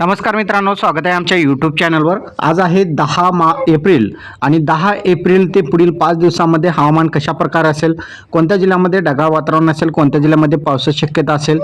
नमस्कार मित्रांनो स्वागत आहे आमच्या यूट्यूब चॅनलवर आज आहे दहा मा एप्रिल आणि दहा एप्रिल ते पुढील पाच दिवसामध्ये हवामान कशा प्रकारे असेल कोणत्या जिल्ह्यामध्ये ढगाळ वातावरण असेल कोणत्या जिल्ह्यामध्ये पावसाची शक्यता असेल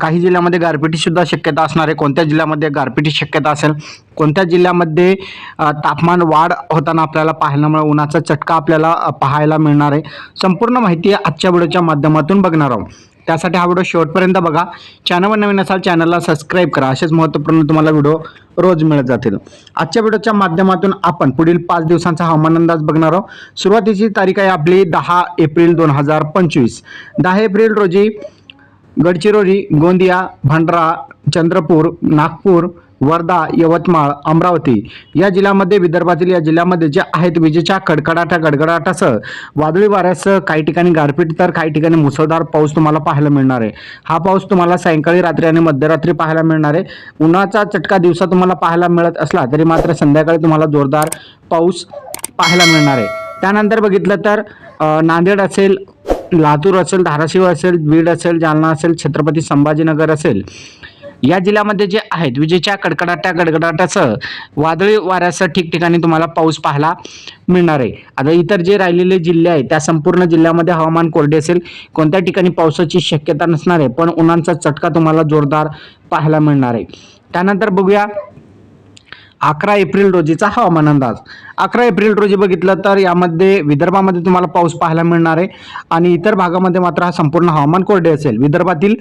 काही जिल्ह्यामध्ये गारपिटीसुद्धा शक्यता असणार आहे कोणत्या जिल्ह्यामध्ये गारपिटी शक्यता असेल कोणत्या जिल्ह्यामध्ये तापमान वाढ होताना आपल्याला पाहायला उन्हाचा चटका आपल्याला पाहायला मिळणार आहे. संपूर्ण माहिती आजच्या व्हिडिओच्या माध्यमातून बघणार आहोत. त्यासाठी हा व्हिडिओ शेवटपर्यंत बघा. चॅनलवर नवीन असाल चॅनलला सबस्क्राईब करा. असेच महत्त्वपूर्ण तुम्हाला व्हिडिओ रोज मिळत जातील. आजच्या व्हिडिओच्या माध्यमातून आपण पुढील पाच दिवसांचा हवामान अंदाज बघणार आहोत. सुरुवातीची तारीख आहे आपली दहा एप्रिल दोन हजार पंचवीस. दहा एप्रिल रोजी गडचिरोली गोंदिया भंडारा चंद्रपूर नागपूर वर्धा यवतमाळ अमरावती या जिल्ह्यामध्ये विदर्भातील या जिल्ह्यामध्ये जे आहेत विजेच्या कडकडाटा गडगडाटासह वादळी वाऱ्यासह काही ठिकाणी गारपीट तर काही ठिकाणी मुसळधार पाऊस तुम्हाला पाहायला मिळणार आहे. हा पाऊस तुम्हाला सायंकाळी रात्री आणि मध्यरात्री पाहायला मिळणार आहे. उन्हाचा चटका दिवसा तुम्हाला पाहायला मिळत असला तरी मात्र संध्याकाळी तुम्हाला जोरदार पाऊस पाहायला मिळणार आहे. त्यानंतर बघितलं तर नांदेड असेल लातूर असेल धाराशिव असेल बीड असेल जालना असेल छत्रपती संभाजीनगर असेल या जिल्ह्यामध्ये जे आहेत विजेच्या कडकडाटा गडगडाटासह वादळी वाऱ्यासह ठिकठिकाणी तुम्हाला पाऊस पाहायला मिळणार आहे. आता इतर जे राहिलेले जिल्हे आहेत त्या संपूर्ण जिल्ह्यामध्ये हवामान कोरडे असेल कोणत्या ठिकाणी पावसाची शक्यता नसणार आहे पण उन्हाचा चटका तुम्हाला जोरदार पाहायला मिळणार आहे. त्यानंतर बघूया अकरा एप्रिल रोजीचा हवामान अंदाज. अकरा एप्रिल रोजी बघितलं तर यामध्ये विदर्भामध्ये तुम्हाला पाऊस पाहायला मिळणार आहे आणि इतर भागामध्ये मात्र हा संपूर्ण हवामान कोरडे असेल. विदर्भातील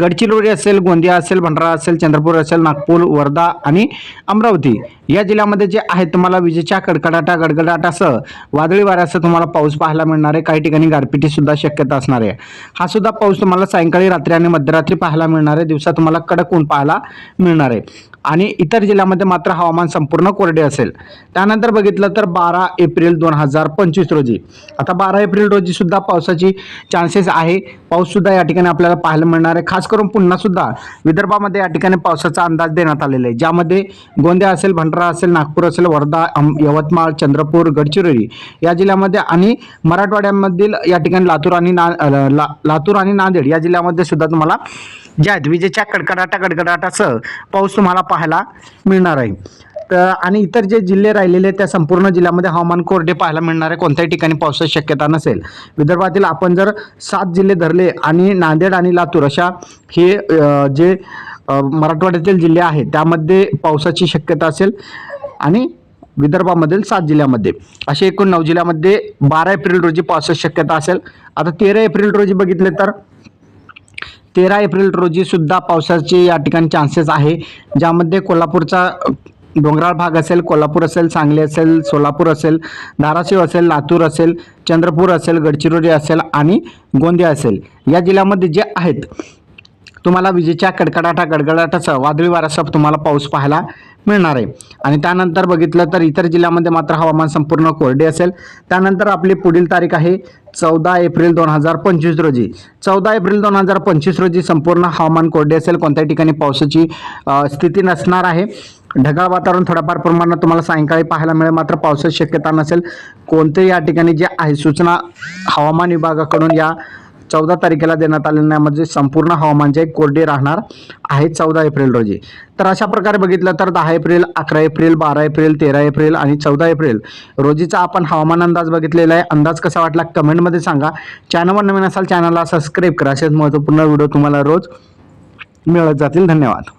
गडचिरोली असेल गोंदिया असेल भंडारा असेल चंद्रपूर असेल नागपूर वर्धा आणि अमरावती या जिल्ह्यामध्ये जे आहेत तुम्हाला विजेच्या कडकडाटा गडगडाटासह वादळी वाऱ्यासह तुम्हाला पाऊस पाहायला मिळणार आहे. काही ठिकाणी गारपिटी सुद्धा शक्यता असणार आहे. हा सुद्धा पाऊस तुम्हाला सायंकाळी रात्री आणि मध्यरात्री पाहायला मिळणार आहे. दिवसा तुम्हाला कडक ऊन पाहायला मिळणार आहे. आणि इतर जिल्ह्यामध्ये मात्र हवामान संपूर्ण कोरडे असेल. त्यानंतर बघितलं तर बारा एप्रिल दोन हजार पंचवीस रोजी. आता बारा एप्रिल रोजी सुद्धा पावसाची चान्सेस आहे. पाऊस सुद्धा या ठिकाणी आपल्याला पाहायला मिळणार आहे. खास करून पुन्हा सुद्धा विदर्भामध्ये या ठिकाणी पावसाचा अंदाज देण्यात आलेला आहे. ज्यामध्ये गोंदिया असेल भंडारा असेल नागपूर असेल वर्धा यवतमाळ चंद्रपूर गडचिरोली या जिल्ह्यामध्ये आणि मराठवाड्यामधील या ठिकाणी लातूर आणि ना ला- लातूर आणि नांदेड या जिल्ह्यामध्ये सुद्धा तुम्हाला ज्या आहेत विजेच्या कडकडाटा कडकडाटासह पाऊस तुम्हाला पाहायला मिळणार आहे. तर आणि इतर जे जिल्हे राहिलेले आहेत त्या संपूर्ण जिल्ह्यामध्ये हवामान कोरडे पाहायला मिळणार आहे. कोणत्याही ठिकाणी पावसाची शक्यता नसेल. विदर्भातील आपण जर सात जिल्हे धरले आणि नांदेड आणि लातूर अशा हे जे मराठवाड्यातील जिल्हे आहेत त्यामध्ये पावसाची शक्यता असेल आणि विदर्भामधील सात जिल्ह्यामध्ये. असे एकूण नऊ जिल्ह्यामध्ये बारा एप्रिल रोजी पावसाची शक्यता असेल. आता तेरा एप्रिल रोजी बघितले तर तेरा एप्रिल रोजी सुद्धा पावसाचे या ठिकाणी चान्सेस आहे. ज्यामध्ये कोल्हापूरचा डोंगराळ भाग असेल कोल्हापूर असेल सांगली असेल सोलापूर असेल धाराशिव असेल लातूर असेल चंद्रपूर असेल गडचिरोली असेल आणि गोंदिया असेल. या जिल्ह्यामध्ये जे आहेत तुम्हाला विजेच्या कडकडाटा गडगडाटासह वादळी वाऱ्यासह तुम्हाला पाऊस पाहायला मिळणार आहे. आणि त्यानंतर बघितलं तर इतर जिल्ह्यामध्ये मात्र हवामान संपूर्ण कोरडे असेल. त्यानंतर आपली पुढील तारीख आहे चौदा एप्रिल दोन हजार पंचवीस रोजी. चौदा एप्रिल दोन हजार पंचवीस रोजी संपूर्ण हवामान कोरडे असेल. कोणत्याही ठिकाणी पावसाची स्थिती नसणार आहे. ढगाळ वातावरण थोड्याफार प्रमाणात तुम्हाला सायंकाळी पाहायला मिळेल. मात्र पावसाची शक्यता नसेल. कोणते या ठिकाणी जे आहे सूचना हवामान विभागाकडून या चौदा तारखेला देण्यात आलेल्यामध्ये म्हणजे संपूर्ण हवामान जे कोरडे राहणार आहे चौदा एप्रिल रोजी. तर अशा प्रकारे बघितलं तर दहा एप्रिल अकरा एप्रिल बारा एप्रिल तेरा एप्रिल आणि चौदा एप्रिल रोजीचा आपण हवामान अंदाज बघितलेला आहे. अंदाज कसा वाटला कमेंटमध्ये सांगा. चॅनलवर नवीन असाल चॅनलला सबस्क्राईब करा. असेच महत्त्वपूर्ण व्हिडिओ तुम्हाला रोज मिळत जातील. धन्यवाद.